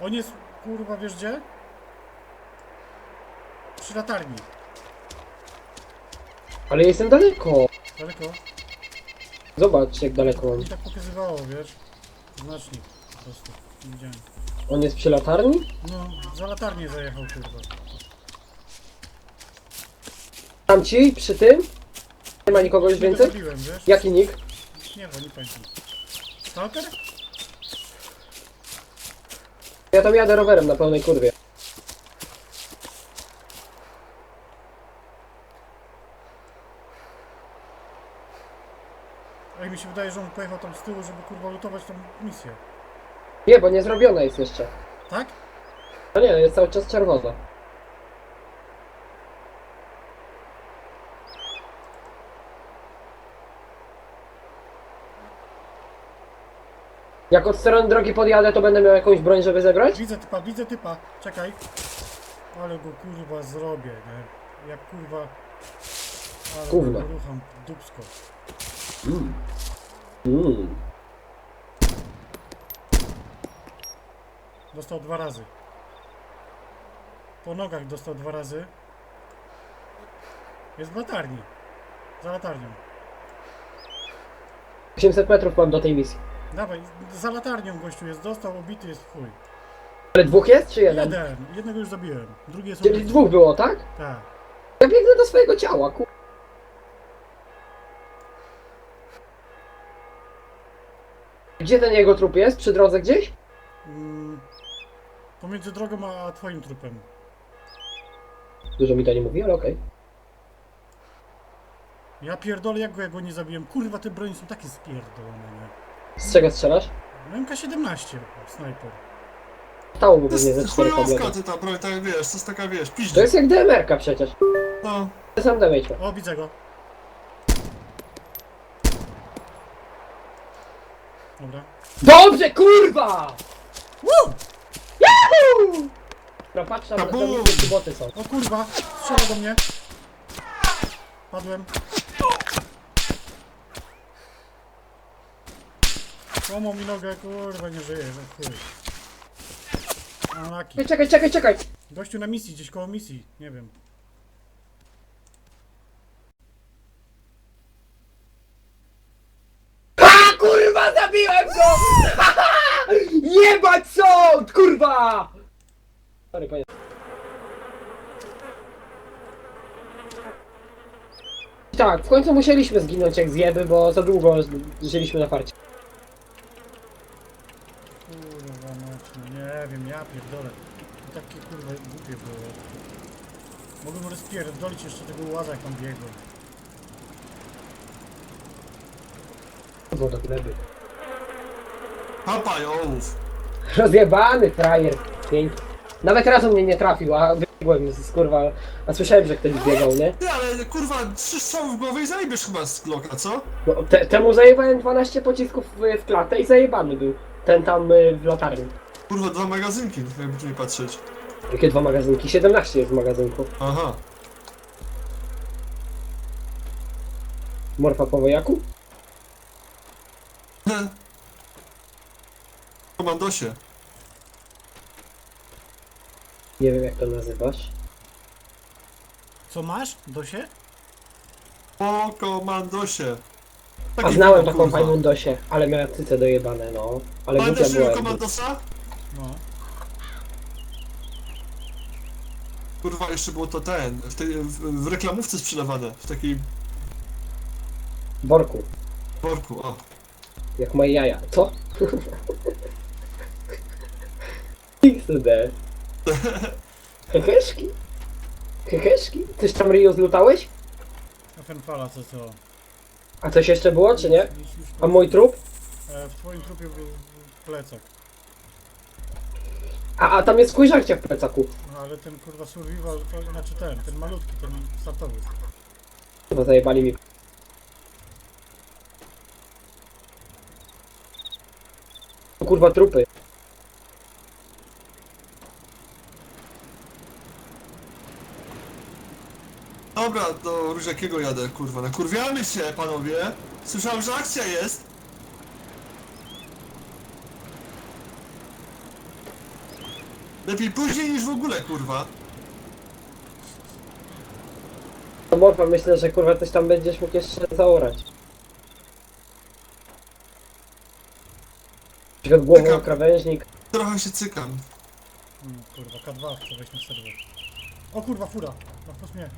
On jest, kurwa, wiesz gdzie? Przy latarni. Ale jestem daleko. Daleko. Zobacz jak daleko on. Mi tak pokazywało, wiesz? Znacznik po prostu. Nie widziałem. On jest przy latarni? No, za latarnię zajechał, kurwa. Tam ci, przy tym? Nie ma nikogo już Nie więcej? zabiłem, wiesz? Jaki nick? Nie wiem, nie pamiętam. Stalker? Ja tam jadę rowerem na pełnej kurwie. Ej, mi się wydaje, że on pojechał tam z tyłu, żeby kurwa lutować tą misję. Nie, bo nie zrobiona jest jeszcze. Tak? No nie, jest cały czas czerwona. Jak od strony drogi podjadę, to będę miał jakąś broń, żeby zebrać? Widzę typa, widzę typa. Czekaj. Ale go kurwa zrobię, nie? Jak kurwa... Ale go rucham dupsko. Mm. Dostał dwa razy. Po nogach dostał dwa razy. Jest w latarni. Za latarnią. 800 metrów mam do tej misji. Dawaj, za latarnią gościu jest. Dostał, obity jest w chuj. Ale dwóch jest, czy jeden? Jeden. Jednego już zabiłem. Drugi jest Czyli obity. dwóch było, tak? Tak. Ja biegnę do swojego ciała, ku... Gdzie ten jego trup jest? Przy drodze gdzieś? Mm, pomiędzy drogą a twoim trupem. Dużo mi to nie mówi, ale okej. Ja pierdolę, jak go, jak go nie zabiłem. Kurwa, te broni są takie spierdolone, nie? Z czego strzelasz? No MK17, snajper. Stało mu To pewnie ze jest cztery chujowska ty ta broń, tak wiesz, to jest taka wiesz, To piździ. jest jak DMR-ka przecież. No, To sam damage ma. O, widzę go. Dobra. Dobrze, kurwa! Woo! Yahoo! No patrz tam, Kabum! boty są. O kurwa, strzela do mnie. Padłem. Złamał mi nogę, kurwa, nie żyje, za chuj. Unlucky. Ej, Czekaj, czekaj, czekaj! Gościu na misji, gdzieś koło misji, nie wiem. Ha, kurwa, zabiłem go! Jebać sąd, kurwa! Sorry, panie. Tak, w końcu musieliśmy zginąć jak zjeby, bo za długo żyliśmy na farcie. Kurwa, mać, no nie wiem, ja pierdolę. To takie kurwa głupie było. Mogłem rozpierdolić jeszcze tego łaza, jak tam biegłem. Było do gleby. papa ołów. Rozjebany frajer. Pięknie. Nawet razu mnie nie trafił, a biegłem z kurwa. A słyszałem, że ktoś biegał, nie? Ty, ale kurwa, trzy strzały w głowę i zajebiesz chyba z Glocka, co? No, te, temu zajebałem 12 pocisków w, w klatę i zajebany był. Ten tam y, w latarni. Kurwa, dwa magazynki, jakby tu nie patrzeć. Jakie dwa magazynki? 17 jest w magazynku. Aha. Morfa po wojaku? Komandosie. Nie wiem jak to nazywasz. Co masz? Dosie? Po komandosie. A znałem taką Fajmundosię, ale miała cyce dojebane, no. Ale głupia Pamiętasz była. tego komandosa? No. Kurwa, jeszcze było to ten, w, tej, w, w reklamówce sprzedawane, w takiej Worku. worku, o. Jak moje jaja. Co? XD. Heheszki? Heheszki? Coś tam Rio zlutałeś? A ten fala, co co? A coś jeszcze było, czy nie? A mój trup? E, w twoim trupie był plecak. A, a tam jest kuźarcia w plecaku. No ale ten kurwa survival, to znaczy ten, ten malutki, ten startowy. Chyba zajebali mi. O Kurwa trupy. Dobra, do Różakiego jadę, kurwa, nakurwiamy się, panowie. Słyszałem, że akcja jest. Lepiej później niż w ogóle, kurwa. To morfa, myślę, że kurwa coś tam będziesz mógł jeszcze zaorać. Na przykład głową Taka- krawężnik. Trochę się cykam. Mm, kurwa, K2 chcę wejść na serwer. O kurwa, fura. Na wprost mnie.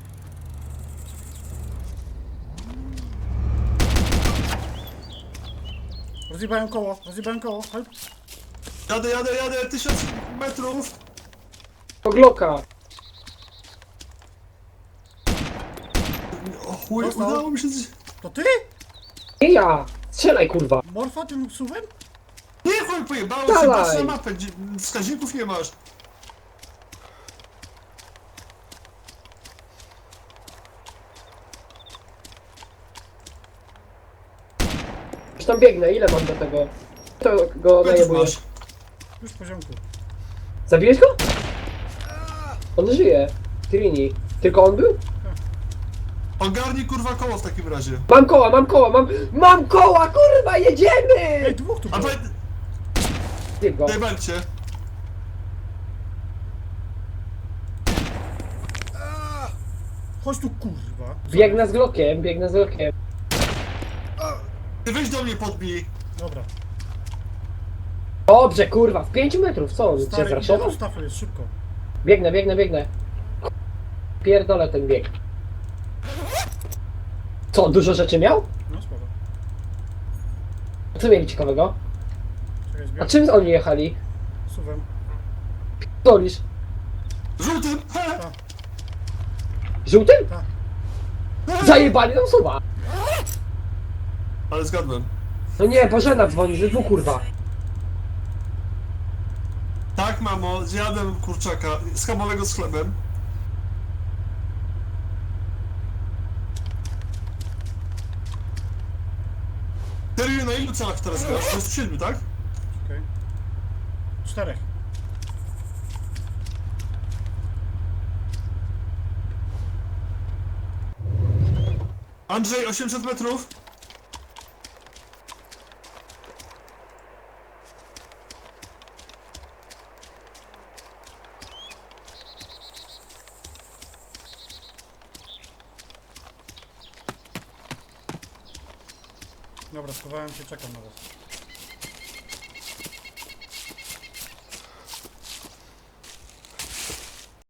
Rozjebałem koło, rozjebałem koło, help. Jadę, jadę, jadę, tysiąc metrów. O Glocka! O chuj, Dostał. udało mi się... z- To ty? Nie ja! Strzelaj kurwa! Morfa tym suwem? Nie, chuj, pojebało się, Dawaj. patrz na mapę, gdzie wskaźników nie masz. Już tam biegnę, ile mam do tego? To go Metrów masz. Już w poziomku. Zabiłeś go? On żyje. Trini. Tylko on był? Ogarnij kurwa koło w takim razie. Mam koła, mam koła, mam... Mam koła, kurwa, Ej, jedziemy! dwóch tu A było. powiedz, Zjeb go. Chodź tu kurwa. Biegnę z Glockiem, biegnę z Glockiem. Ty weź do mnie podbij. Dobra. Dobrze, kurwa, w 5 metrów, co on cię Stary, idę zraszował? do stafu jest szybko. Biegnę, biegnę, biegnę. Pierdolę ten bieg. Co, dużo rzeczy miał? No spoko. Co mieli ciekawego? Czekaj, A zbieram. czym oni jechali? Suwem. Dolisz. Żółtym! He! Żółtym? Tak. Zajebali tam suwa. Ale zgadłem. No nie, Bożena dzwoni, że dwóch kurwa. Tak, mamo, zjadłem kurczaka schabowego z chlebem. Serio, na ilu celach teraz grasz? To jest siedmiu, tak? Okej. Czterech. Andrzej, 800 metrów. Dobra, schowałem się, czekam na was.